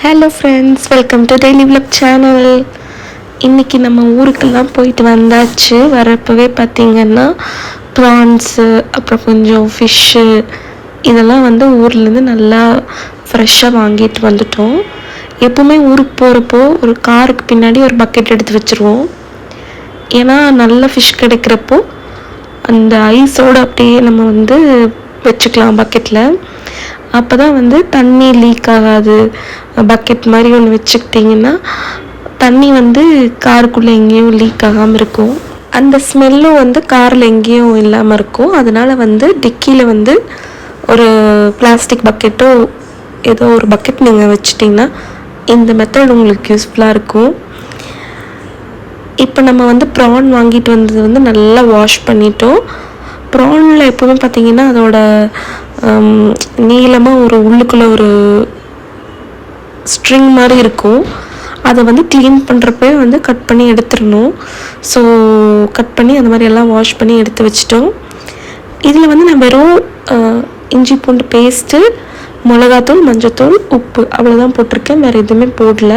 Hello friends welcome to daily vlog channel இன்றைக்கி நம்ம ஊருக்கெல்லாம் போயிட்டு வந்தாச்சு. வரப்பவே பார்த்திங்கன்னா ப்ரான்ஸு அப்புறம் கொஞ்சம் ஃபிஷ்ஷு இதெல்லாம் வந்து ஊர்லேருந்து நல்லா ஃப்ரெஷ்ஷாக வாங்கிட்டு வந்துட்டோம். எப்போவுமே ஊருக்கு போகிறப்போ ஒரு காருக்கு பின்னாடி ஒரு பக்கெட் எடுத்து வச்சுருவோம். ஏன்னா நல்ல ஃபிஷ் கிடைக்கிறப்போ அந்த ஐஸோடு அப்படியே நம்ம வந்து வச்சுக்கலாம் பக்கெட்டில் அப்போ தான் வந்து தண்ணி லீக் ஆகாது. பக்கெட் மாதிரி ஒன்று வச்சுக்கிட்டிங்கன்னா தண்ணி வந்து காருக்குள்ளே எங்கேயும் லீக் ஆகாமல் இருக்கும். அந்த ஸ்மெல்லும் வந்து காரில் எங்கேயும் இல்லாமல் இருக்கும். அதனால் வந்து டிக்கியில் வந்து ஒரு பிளாஸ்டிக் பக்கெட்டோ ஏதோ ஒரு பக்கெட் நீங்கள் வச்சிட்டிங்கன்னா இந்த மெத்தட் உங்களுக்கு யூஸ்ஃபுல்லாக இருக்கும். இப்போ நம்ம வந்து ப்ரான் வாங்கிட்டு வந்தது வந்து நல்லா வாஷ் பண்ணிட்டோம். ப்ரானில் எப்போவுமே பார்த்தீங்கன்னா அதோட நீளமாக ஒரு உள்ளுக்குள்ளே ஒரு ஸ்ட்ரிங் மாதிரி இருக்கும். அதை வந்து க்ளீன் பண்ணுறப்பே வந்து கட் பண்ணி எடுத்துடணும். ஸோ கட் பண்ணி அந்த மாதிரி எல்லாம் வாஷ் பண்ணி எடுத்து வச்சிட்டோம். இதில் வந்து நான் வெறும் இஞ்சி பூண்டு பேஸ்ட்டு மிளகாத்தூள் மஞ்சத்தூள் உப்பு அவ்வளோதான் போட்டிருக்கேன். வேறு எதுவுமே போடல.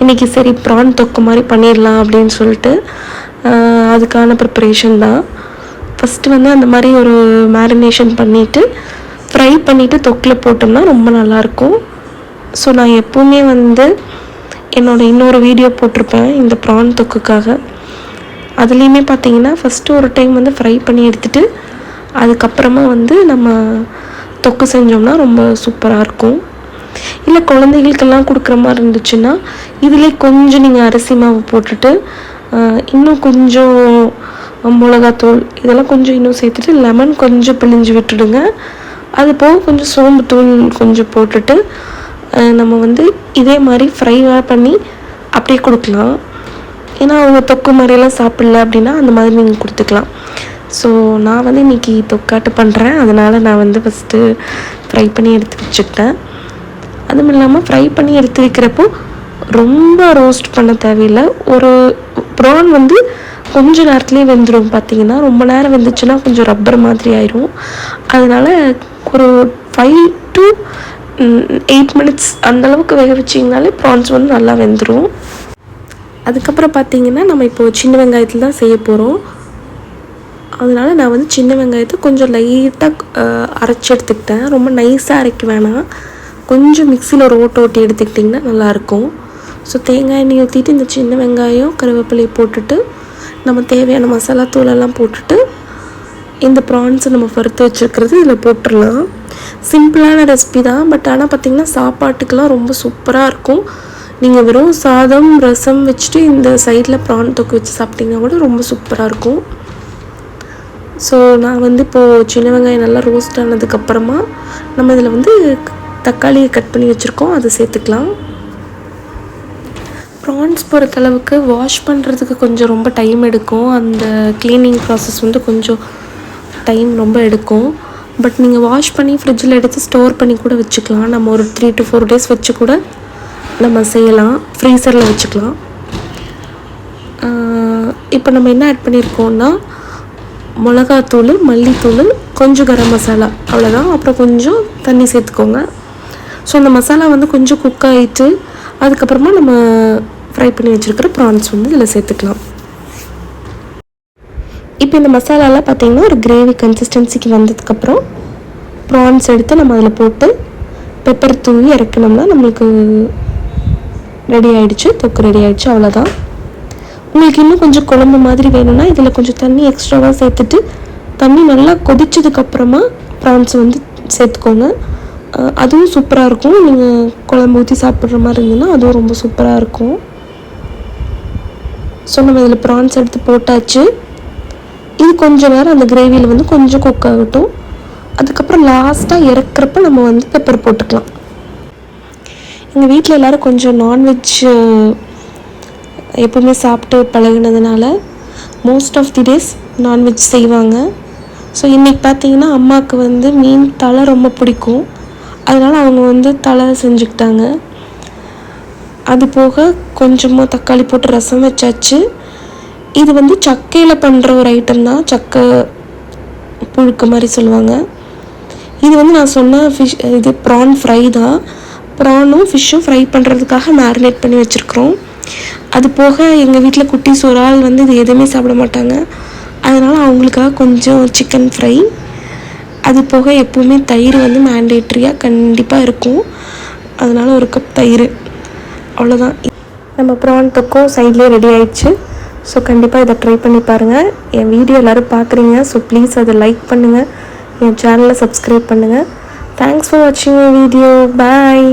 இன்றைக்கி சரி ப்ரான் தொக்கு மாதிரி பண்ணிடலாம் அப்படின்னு சொல்லிட்டு அதுக்கான ப்ரிப்பரேஷன் தான். ஃபஸ்ட்டு வந்து அந்த மாதிரி ஒரு மேரினேஷன் பண்ணிவிட்டு ஃப்ரை பண்ணிவிட்டு தொக்கில் போட்டோம்னா ரொம்ப நல்லாயிருக்கும். ஸோ நான் எப்போவுமே வந்து என்னோட இன்னொரு வீடியோ போட்டிருப்பேன் இந்த ப்ரான் தொக்குக்காக. அதுலேயுமே பார்த்தீங்கன்னா ஃபஸ்ட்டு ஒரு டைம் வந்து ஃப்ரை பண்ணி எடுத்துகிட்டு அதுக்கப்புறமா வந்து நம்ம தொக்கு செஞ்சோம்னா ரொம்ப சூப்பராக இருக்கும். இல்லை குழந்தைகளுக்கெல்லாம் கொடுக்குற மாதிரி இருந்துச்சுன்னா இதிலே கொஞ்சம் நீங்கள் அரிசி மாவு போட்டுட்டு இன்னும் கொஞ்சம் மிளகாத்தூள் இதெல்லாம் கொஞ்சம் இன்னும் சேர்த்துட்டு லெமன் கொஞ்சம் பிழிஞ்சு விட்டுடுங்க. அது போக கொஞ்சம் சோம்பு தூள் கொஞ்சம் போட்டுட்டு நம்ம வந்து இதே மாதிரி ஃப்ரைவாக பண்ணி அப்படியே கொடுக்கலாம். ஏன்னா அவங்க தொக்கு மாதிரியெல்லாம் சாப்பிடல அப்படின்னா அந்த மாதிரி நீங்கள் கொடுத்துக்கலாம். ஸோ நான் வந்து இன்றைக்கி தொக்காட்டு பண்ணுறேன் அதனால் நான் வந்து ஃபஸ்ட்டு ஃப்ரை பண்ணி எடுத்து வச்சுக்கிட்டேன். அதுவும் இல்லாமல் ஃப்ரை பண்ணி எடுத்து வைக்கிறப்போ ரொம்ப ரோஸ்ட் பண்ண தேவையில்லை. ஒரு ப்ரான் வந்து கொஞ்ச நேரத்துலேயே வெந்துடும் பார்த்தீங்கன்னா. ரொம்ப நேரம் வெந்துச்சுன்னா கொஞ்சம் ரப்பர் மாதிரி ஆயிரும். அதனால் ஒரு ஃபைவ் டு எயிட் மினிட்ஸ் அந்தளவுக்கு வேக வச்சிங்கனாலே ப்ரான்ஸ் வந்து நல்லா வெந்துடும் அதுக்கப்புறம் பார்த்தீங்கன்னா நம்ம இப்போ சின்ன வெங்காயத்தில் தான் செய்ய போகிறோம் அதனால் நான் வந்து சின்ன வெங்காயத்தை கொஞ்சம் லைட்டாக அரைச்சி எடுத்துக்கிட்டேன். ரொம்ப நைஸாக அரைக்க வேணாம். கொஞ்சம் மிக்சியில் ஒரு ஓட்டை ஓட்டி எடுத்துக்கிட்டிங்கன்னா நல்லாயிருக்கும் ஸோ தேங்காய் எண்ணெய் ஊற்றிட்டு இந்த சின்ன வெங்காயம் கருவேப்பிலையை போட்டுட்டு நம்ம தேவையான மசாலா தூளெல்லாம் போட்டுட்டு இந்த ப்ரான்ஸை நம்ம வறுத்து வச்சுருக்கிறது இதில் போட்டுடலாம். சிம்பிளான ரெசிபி தான் பட் ஆனால் பார்த்திங்கன்னா சாப்பாட்டுக்கெல்லாம் ரொம்ப சூப்பராக இருக்கும். நீங்கள் வெறும் சாதம் ரசம் வச்சுட்டு இந்த சைடில் ப்ரான் தொக்கு வச்சு சாப்பிட்டிங்கன்னா கூட ரொம்ப சூப்பராக இருக்கும். ஸோ நான் வந்து இப்போது சின்ன வெங்காயம் நல்லா ரோஸ்ட் ஆனதுக்கப்புறமா நம்ம இதில் வந்து தக்காளியை கட் பண்ணி வச்சுருக்கோம் அதை சேர்த்துக்கலாம். ப்ரான்ஸ் பொறுத்தளவுக்கு வாஷ் பண்ணுறதுக்கு கொஞ்சம் ரொம்ப டைம் எடுக்கும். அந்த க்ளீனிங் ப்ராசஸ் வந்து கொஞ்சம் டைம் ரொம்ப எடுக்கும். பட் நீங்கள் வாஷ் பண்ணி ஃப்ரிட்ஜில் எடுத்து ஸ்டோர் பண்ணி கூட வச்சுக்கலாம். நம்ம ஒரு த்ரீ டு ஃபோர் டேஸ் வச்சு கூட நம்ம செய்யலாம். ஃப்ரீசரில் வச்சுக்கலாம். இப்போ நம்ம என்ன ஆட் பண்ணியிருக்கோம்னா மிளகாத்தூள் மல்லித்தூள் கொஞ்சம் கரம் மசாலா. அவ்வளோதான் அப்புறம் கொஞ்சம் தண்ணி சேர்த்துக்கோங்க. ஸோ அந்த மசாலா வந்து கொஞ்சம் குக் ஆகிட்டு அதுக்கப்புறமா நம்ம ஃப்ரை பண்ணி வச்சுருக்கிற ப்ரான்ஸ் வந்து இதில் சேர்த்துக்கலாம். இப்போ இந்த மசாலாலாம் பார்த்தீங்கன்னா ஒரு கிரேவி கன்சிஸ்டன்சிக்கு வந்ததுக்கப்புறம் ப்ரான்ஸ் எடுத்து நம்ம அதில் போட்டு பெப்பர் தூவி இறக்கணும்னா நம்மளுக்கு ரெடி ஆகிடுச்சு தொக்கு ரெடி ஆகிடுச்சு அவ்வளோதான் உங்களுக்கு இன்னும் கொஞ்சம் குழம்பு மாதிரி வேணும்னா இதில் கொஞ்சம் தண்ணி எக்ஸ்ட்ராவாக சேர்த்துட்டு தண்ணி நல்லா கொதிச்சதுக்கப்புறமா ப்ரான்ஸ் வந்து சேர்த்துக்கோங்க. அதுவும் சூப்பராக இருக்கும். நீங்கள் குழம்பு ஊற்றி சாப்பிட்ற மாதிரி இருந்ததுன்னா அதுவும் ரொம்ப சூப்பராக இருக்கும். ஸோ நம்ம இதில் ப்ரான்ஸ் எடுத்து போட்டாச்சு. இது கொஞ்சம் நேரம் அந்த கிரேவியில் வந்து கொஞ்சம் குக் ஆகட்டும். அதுக்கப்புறம் லாஸ்ட்டாக இறக்குறப்ப நம்ம வந்து பெப்பர் போட்டுக்கலாம். எங்கள் வீட்டில் எல்லோரும் கொஞ்சம் நான்வெஜ் எப்போவுமே சாப்பிட்டு பழகினதுனால most of the days non veg செய்வாங்க. ஸோ இன்றைக்கி பார்த்தீங்கன்னா அம்மாவுக்கு வந்து மீன் தலை ரொம்ப பிடிக்கும். அதனால் அவங்க வந்து தலை செஞ்சுக்கிட்டாங்க. அது போக கொஞ்சமாக தக்காளி போட்டு ரசம் வச்சாச்சு. இது வந்து சக்கையில் பண்ணுற ஒரு ஐட்டம் தான். சக்கை புழுக்கு மாதிரி சொல்லுவாங்க. இது வந்து நான் சொன்ன ஃபிஷ் இது ப்ரான் ஃப்ரை தான். ப்ரானும் ஃபிஷ்ஷும் ஃப்ரை பண்ணுறதுக்காக மேரினேட் பண்ணி வச்சுருக்குறோம். அது போக எங்கள் வீட்டில் குட்டி சோறால் வந்து இது எதுவுமே சாப்பிட மாட்டாங்க. அதனால் அவங்களுக்காக கொஞ்சம் சிக்கன் ஃப்ரை அது போக எப்போவுமே தயிர் வந்து மேண்டேட்ரியாக கண்டிப்பாக இருக்கும். அதனால் ஒரு கப் தயிர். அவ்வளோதான் நம்ம ப்ரான் தொக்கும் சைட்லேயே ரெடி ஆயிடுச்சு. ஸோ கண்டிப்பாக இதை ட்ரை பண்ணி பாருங்கள் என் வீடியோ எல்லோரும் பார்க்குறீங்க. ஸோ ப்ளீஸ் அதை லைக் பண்ணுங்கள் என் சேனலை சப்ஸ்கிரைப் பண்ணுங்கள் தேங்க்ஸ் ஃபார் வாட்சிங் வீடியோ பாய்